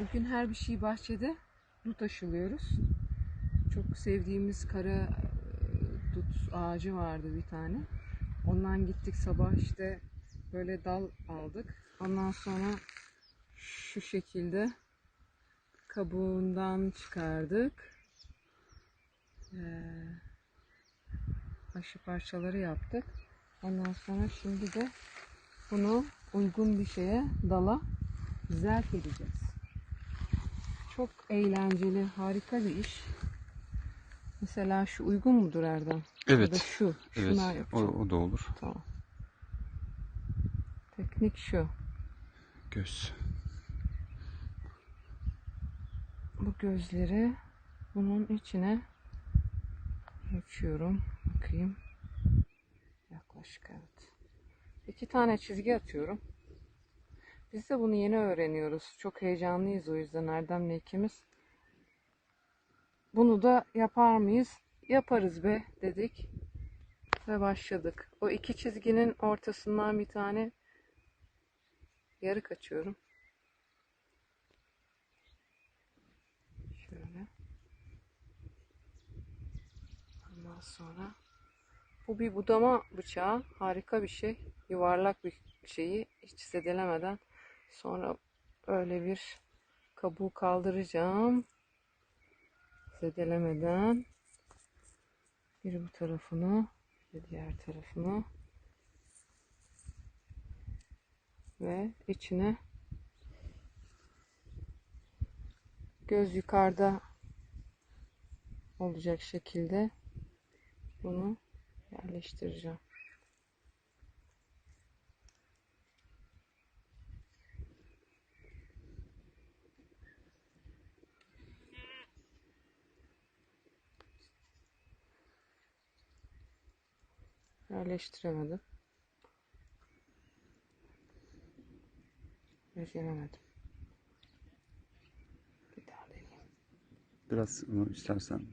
Bugün her bir şey bahçede dut aşılıyoruz. Çok sevdiğimiz kara e, dut ağacı vardı bir tane. Ondan gittik sabah işte böyle dal aldık. Ondan sonra şu şekilde kabuğundan çıkardık. Ee, aşı parçaları yaptık. Ondan sonra şimdi de bunu uygun bir şeye dala zerk edeceğiz. Çok eğlenceli, harika bir iş. Mesela şu uygun mudur Erdem? Ya da Evet. şu. Evet. Şuna O, o da olur. Tamam. Teknik şu. Göz. Bu gözleri bunun içine açıyorum. Bakayım. Yaklaşık evet. İki tane çizgi atıyorum. Biz de bunu yeni öğreniyoruz. Çok heyecanlıyız o yüzden Erdem'le ikimiz. Bunu da yapar mıyız? Yaparız be dedik. Ve başladık. O iki çizginin ortasından bir tane yarık açıyorum. Şöyle. Ondan sonra bu bir budama bıçağı. Harika bir şey. Yuvarlak bir şeyi hiç zedelemeden sonra böyle bir kabuğu kaldıracağım. Zedelemeden bir bu tarafını bir diğer tarafını ve içine göz yukarıda olacak şekilde bunu yerleştireceğim. Yerleştiremedim. Beceremedim. Bir daha deneyeyim. Biraz bunu istersen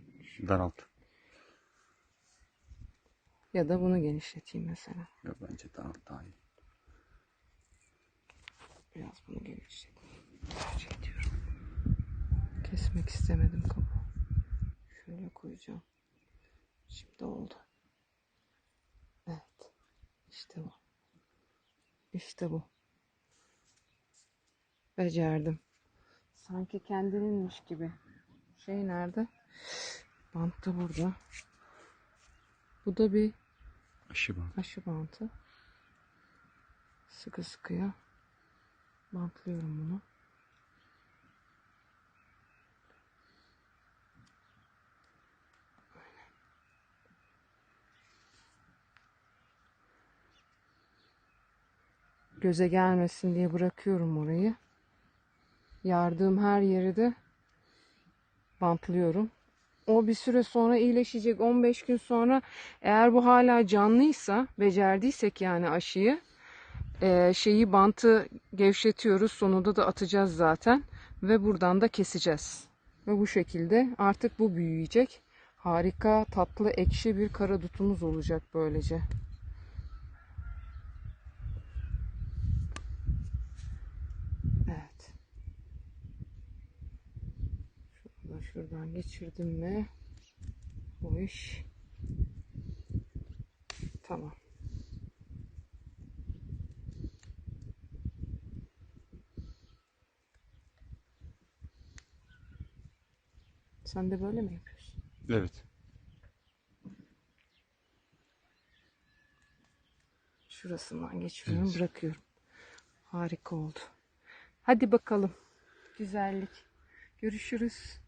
daralt. Ya da bunu genişleteyim mesela. Yok bence daralt daha iyi. Biraz bunu genişleteyim. Tercih ediyorum. Kesmek istemedim kabuğu. Şöyle koyacağım. Şimdi oldu. Evet. İşte bu. İşte bu. Becerdim. Sanki kendininmiş gibi. Şey nerede? Bant da burada. Bu da bir Aşı bak. aşı bantı. Sıkı sıkıya bantlıyorum bunu. Göze gelmesin diye bırakıyorum orayı. Yardığım her yeri de bantlıyorum. O bir süre sonra iyileşecek. 15 gün sonra eğer bu hala canlıysa, becerdiysek yani aşıyı, e, şeyi bantı gevşetiyoruz. Sonunda da atacağız zaten ve buradan da keseceğiz. Ve bu şekilde artık bu büyüyecek. Harika, tatlı, ekşi bir kara dutumuz olacak böylece. Evet. Şunu da şuradan geçirdim mi bu iş tamam. Sen de böyle mi yapıyorsun? Evet. Şurasından geçiriyorum, Evet. bırakıyorum. Harika oldu. Hadi bakalım. Güzellik. Görüşürüz.